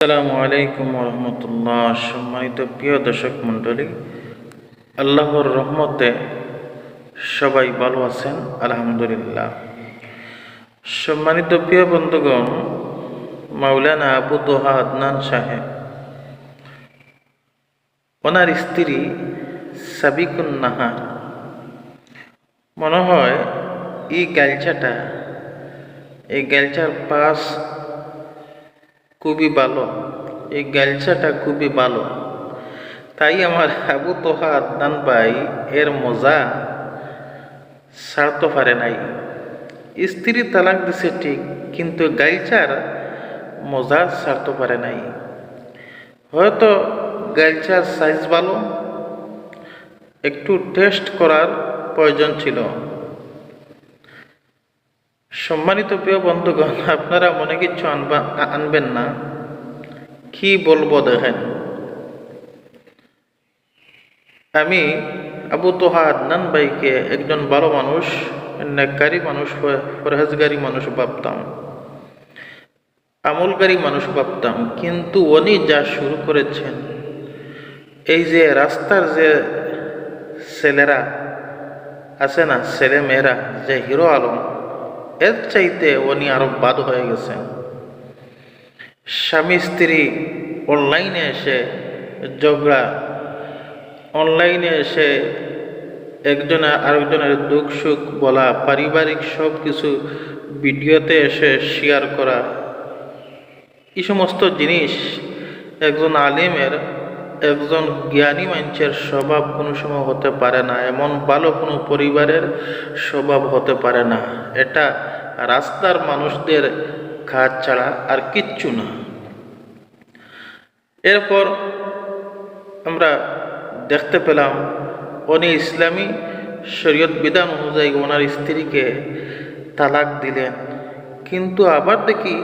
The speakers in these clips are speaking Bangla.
আসসালামু আলাইকুম রহমতুল্লাহ সম্মানিত প্রিয় দর্শক মণ্ডলী, আল্লাহর রহমতে সবাই ভালো আছেন, আলহামদুলিল্লাহ। সম্মানিত প্রিয় বন্ধুগণ, মাওলানা আবু দোহা আদনান সাহেব, ওনার স্ত্রী সাবিকুন নাহার, মনে হয় এই গালচাটা এই গালচার পাশ খুবই ভালো। এই গালচাটা খুবই ভালো। তাই আমার আবু তোহা আদনান ভাই এর মজা ছাড়তে পারে নাই। স্ত্রী তালাক দিছে ঠিক, কিন্তু গাইচার মজা ছাড়তে পারে নাই। হয়তো গাইচার সাইজ ভালো, একটু টেস্ট করার প্রয়োজন ছিল। সম্মানিত প্রিয় বন্ধুগণ, আপনারা মনে কিছু আনবা, আনবেন না। কি বলব দেখেন? আমি আবু তোহা আদনান ভাইকে একজন ভালো মানুষ নেককারী মানুষ ফরহেজগারী মানুষ ভাবতাম। আমলকারী মানুষ ভাবতাম। কিন্তু উনি যা শুরু করেছেন, এই যে রাস্তার যে ছেলেরা আছে না ছেলে মেয়েরা যে হিরো আলম এর চাইতে উনি আরও বাদ হয়ে গেছেন স্বামী, স্ত্রী অনলাইনে এসে ঝগড়া অনলাইনে এসে একজনে আরেকজনের দুঃখ সুখ বলা, পারিবারিক সব কিছু ভিডিওতে এসে শেয়ার করা, এই সমস্ত জিনিস একজন আলিমের, একজন জ্ঞানী মানুষের স্বভাব কোনো সময় হতে পারে না, এমন ভালো কোনো পরিবারের স্বভাব হতে পারে না। এটা রাস্তার মানুষদের কাজ ছাড়া আর কিচ্ছু না। এরপর আমরা দেখতে পেলাম উনি ইসলামী শরীয়ত বিধান অনুযায়ী ওনার স্ত্রীকে তালাক দিলেন। কিন্তু আবার দেখি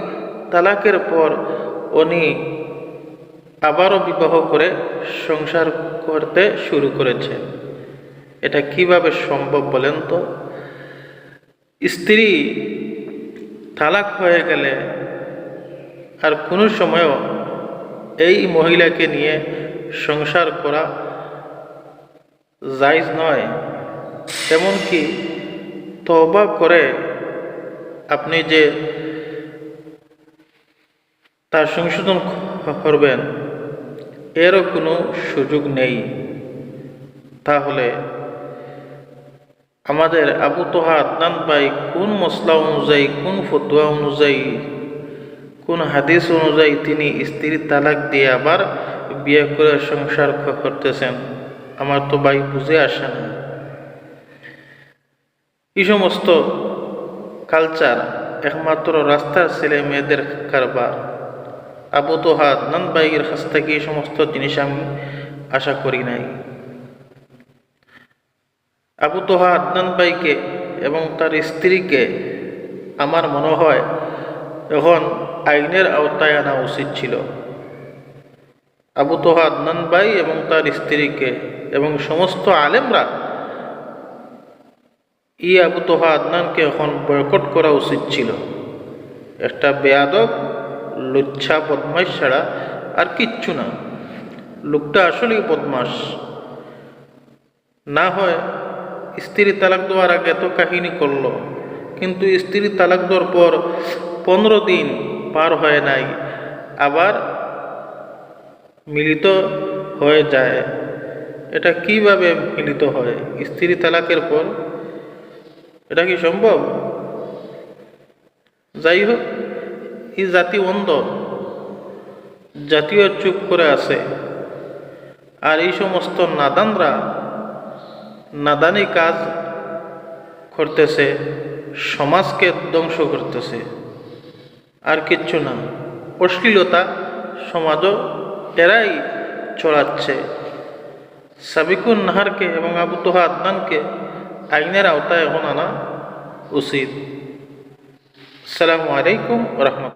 তালাকের পর উনি আবারও বিবাহ করে সংসার করতে শুরু করেছে এটা কীভাবে সম্ভব বলেন তো? স্ত্রী তালাক হয়ে গেলে আর কোনো সময়ও এই মহিলাকে নিয়ে সংসার করা জায়জ নয়। এমনকি তবা করে আপনি যে তার সংশোধন করবেন, এরও কোনো সুযোগ নেই। তাহলে আমাদের আবু তোহা আদনান ভাই কোন মশলা অনুযায়ী, কোন ফতুয়া অনুযায়ী, কোন হাদিস অনুযায়ী তিনি স্ত্রীর তালাক দিয়ে আবার বিয়ে করে সংসার করতেছেন? আমার তো ভাই বুঝে আসে না। এই সমস্ত কালচার একমাত্র রাস্তার ছেলে মেয়েদের কারবার। আবু তোহা আদনান ভাইয়ের কাছ থেকে এই সমস্ত জিনিস আমি আশা করি নাই। আবু তোহা আদনান ভাইকে এবং তার স্ত্রীকে আমার মনে হয় এখন আইনের আওতায় আনা উচিত ছিল। আবু তোহা আদনান ভাই এবং তার স্ত্রীকে এবং সমস্ত আলেমরা ই আবু তোহা আদনানকে এখন বয়কট করা উচিত ছিল। একটা বেয়াদব, লুচ্ছা বদমাস ছাড়া আর কিচ্ছু না। লোকটা আসলেই বদমাস না হয় স্ত্রী তালাক দেওয়ার আগে এত কাহিনী করল। কিন্তু স্ত্রী তালাক দেওয়ার পর পনেরো দিন পার হয় নাই, আবার মিলিত হয়ে যায়। এটা কীভাবে মিলিত হয়? স্ত্রী তালাকের পর? এটা কি সম্ভব? যাই হোক, এই জাতি অন্ধ। জাতীয় চুপ করে আছে। আর এই সমস্ত নাদানরা নাদানি কাজ করতেছে, সমাজকে ধ্বংস করতেছে। আর কিচ্ছু না, অশ্লীলতা সমাজও এরাই চড়াচ্ছে। সাবিকুন নাহারকে এবং আবু তোহা আদনানকে আইনের আওতায় এখন আনা উচিত। আসসালামু আলাইকুম রহমত